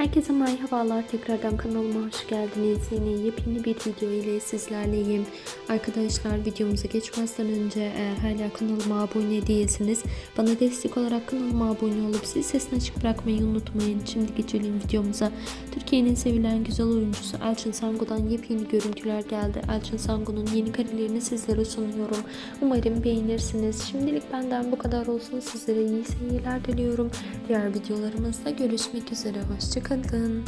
Herkese merhabalar. Tekrardan kanalıma hoş geldiniz. Yine yepyeni bir video ile sizlerleyim. Arkadaşlar videomuza geçmezden önce eğer hala kanalıma abone değilseniz bana destek olarak kanalıma abone olup zil sesini açık bırakmayı unutmayın. Şimdi geçelim videomuza. Türkiye'nin sevilen güzel oyuncusu Elçin Sango'dan yepyeni görüntüler geldi. Elçin Sango'nun yeni karelerini sizlere sunuyorum. Umarım beğenirsiniz. Şimdilik benden bu kadar olsun. Sizlere iyi seyirler diliyorum. Diğer videolarımızda görüşmek üzere. Hoşçakalın kın kın.